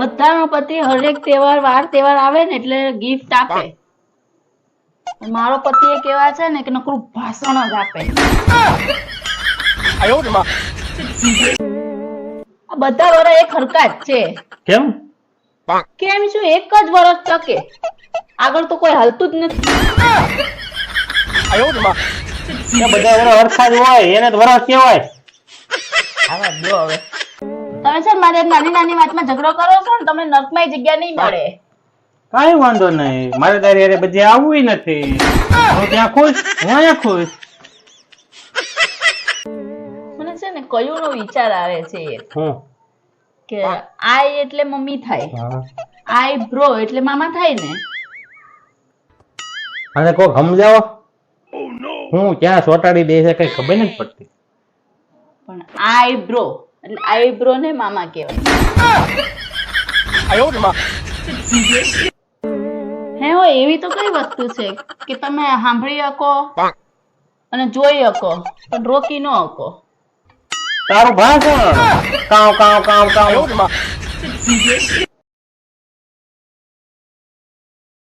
બધાનો પતિ હરેક તહેવાર વાર તહેવાર આવે ને એટલે ગિફ્ટ આપે. મારો પતિ એ કેવા છે ને કે નકરું ભાષણ જ આપે. આ બધા વરા એક હરકા જ છે. કેમ? કેમ શું? એક જ વરસ ટકે. આગળ તો કોઈ હાલતું જ નથી. બધા વરા હરખા જ હોય એને વરસ કેવાય આવા દો હવે. તમે છે મારે નાની નાની વાતમાં ઝઘડો કરો છો ને તમને નર્કમાં જગ્યા નહીં મળે. કાંઈ વાંધો નહીં. મારે તારી અરે બધે આવવું નથી. હું ત્યાં ખુશ? હું અહીંયા ખુશ? મને છે ને કયું વિચાર આવે છે. કે આઈ એટલે મમ્મી થાય. હા. આઈ બ્રો એટલે મામા થાય ને. અને કોક સમજાવો? હું ક્યાં સોટાડી દે છે કઈ ખબર નથી પડતી. પણ આઈ બ્રો એટલે આઈબ્રો ને મામા કહેવાય. હે હો, એવી તો કઈ વસ્તુ છે કે તમે સાંભળી શકો અને જોઈ શકો, પણ રોકી ન શકો. તારું ભાષણ. કાવ કાવ કાવ કાવ